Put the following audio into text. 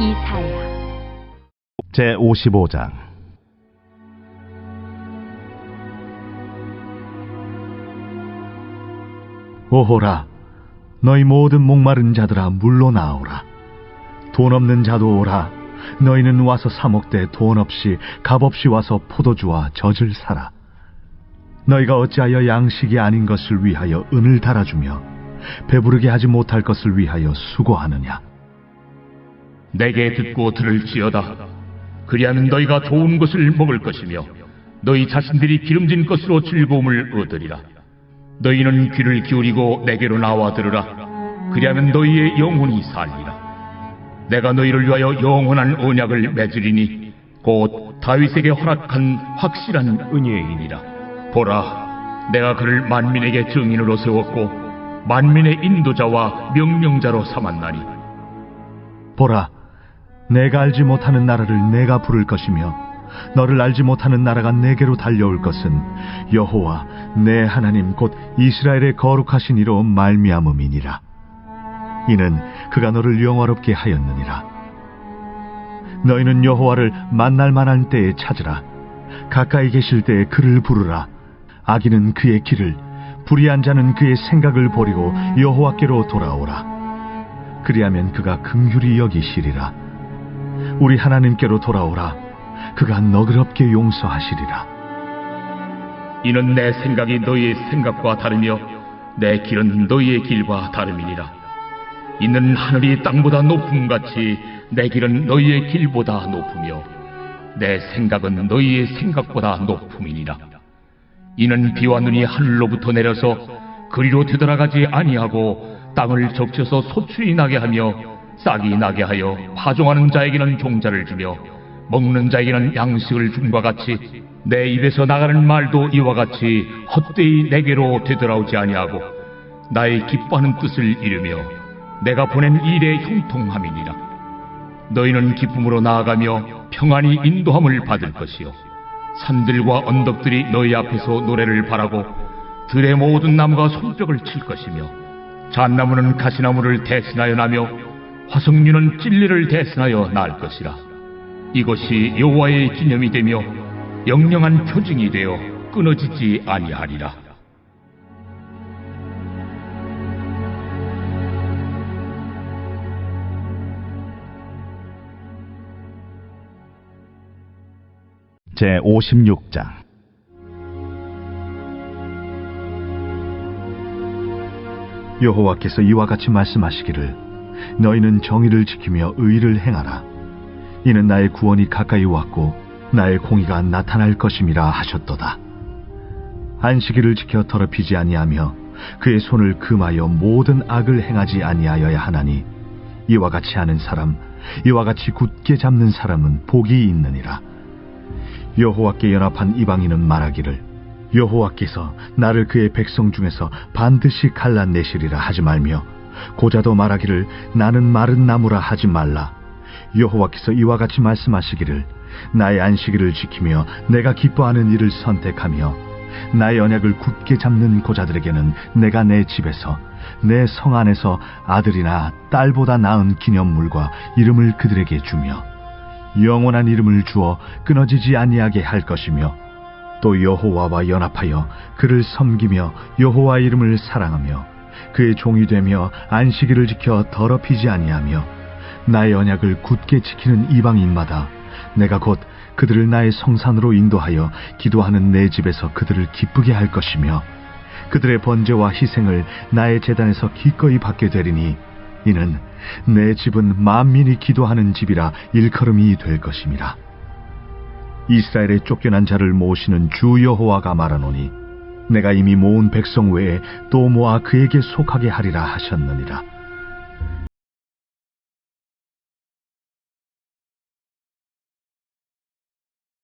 이사야. 제 55장. 오호라 너희 모든 목마른 자들아 물로 나오라. 돈 없는 자도 오라. 너희는 와서 사 먹되 돈 없이 값 없이 와서 포도주와 젖을 사라. 너희가 어찌하여 양식이 아닌 것을 위하여 은을 달아주며 배부르게 하지 못할 것을 위하여 수고하느냐 내게 듣고 들을지어다. 그리하면 너희가 좋은 것을 먹을 것이며 너희 자신들이 기름진 것으로 즐거움을 얻으리라. 너희는 귀를 기울이고 내게로 나와 들으라. 그리하면 너희의 영혼이 살리라. 내가 너희를 위하여 영원한 언약을 맺으리니 곧 다윗에게 허락한 확실한 은혜이니라. 보라, 내가 그를 만민에게 증인으로 세웠고 만민의 인도자와 명령자로 삼았나니 보라, 내가 알지 못하는 나라를 내가 부를 것이며 너를 알지 못하는 나라가 내게로 달려올 것은 여호와 내 하나님 곧 이스라엘의 거룩하신 이로 말미암음이니라. 이는 그가 너를 영화롭게 하였느니라. 너희는 여호와를 만날 만한 때에 찾으라. 가까이 계실 때에 그를 부르라. 악인은 그의 길을, 불의한 자는 그의 생각을 버리고 여호와께로 돌아오라. 그리하면 그가 긍휼히 여기시리라. 우리 하나님께로 돌아오라. 그가 너그럽게 용서하시리라. 이는 내 생각이 너희의 생각과 다르며 내 길은 너희의 길과 다름이니라. 이는 하늘이 땅보다 높음 같이 내 길은 너희의 길보다 높으며 내 생각은 너희의 생각보다 높음이니라. 이는 비와 눈이 하늘로부터 내려서 그리로 되돌아가지 아니하고 땅을 적셔서 소출이 나게 하며 싹이 나게 하여 파종하는 자에게는 종자를 주며 먹는 자에게는 양식을 줌과 같이 내 입에서 나가는 말도 이와 같이 헛되이 내게로 되돌아오지 아니하고 나의 기뻐하는 뜻을 이루며 내가 보낸 일의 형통함이니라. 너희는 기쁨으로 나아가며 평안히 인도함을 받을 것이요. 산들과 언덕들이 너희 앞에서 노래를 바라고 들의 모든 나무가 손뼉을 칠 것이며 잣나무는 가시나무를 대신하여 나며 화석류는 찔리를 대신하여 날 것이라. 이것이 여호와의 기념이 되며 영영한 표징이 되어 끊어지지 아니하리라. 제 56장 여호와께서 이와 같이 말씀하시기를 너희는 정의를 지키며 의를 행하라. 이는 나의 구원이 가까이 왔고 나의 공의가 나타날 것임이라 하셨도다. 안식일을 지켜 더럽히지 아니하며 그의 손을 금하여 모든 악을 행하지 아니하여야 하나니 이와 같이 하는 사람 이와 같이 굳게 잡는 사람은 복이 있느니라. 여호와께 연합한 이방인은 말하기를 여호와께서 나를 그의 백성 중에서 반드시 갈라내시리라 하지 말며 고자도 말하기를 나는 마른 나무라 하지 말라. 여호와께서 이와 같이 말씀하시기를 나의 안식일을 지키며 내가 기뻐하는 일을 선택하며 나의 언약을 굳게 잡는 고자들에게는 내가 내 집에서 내 성 안에서 아들이나 딸보다 나은 기념물과 이름을 그들에게 주며 영원한 이름을 주어 끊어지지 아니하게 할 것이며 또 여호와와 연합하여 그를 섬기며 여호와 이름을 사랑하며 그의 종이 되며 안식일을 지켜 더럽히지 아니하며 나의 언약을 굳게 지키는 이방인마다 내가 곧 그들을 나의 성산으로 인도하여 기도하는 내 집에서 그들을 기쁘게 할 것이며 그들의 번제와 희생을 나의 재단에서 기꺼이 받게 되리니 이는 내 집은 만민이 기도하는 집이라 일컬음이 될 것임이라. 이스라엘의 쫓겨난 자를 모시는 주 여호와가 말하노니 내가 이미 모은 백성 외에 또 모아 그에게 속하게 하리라 하셨느니라.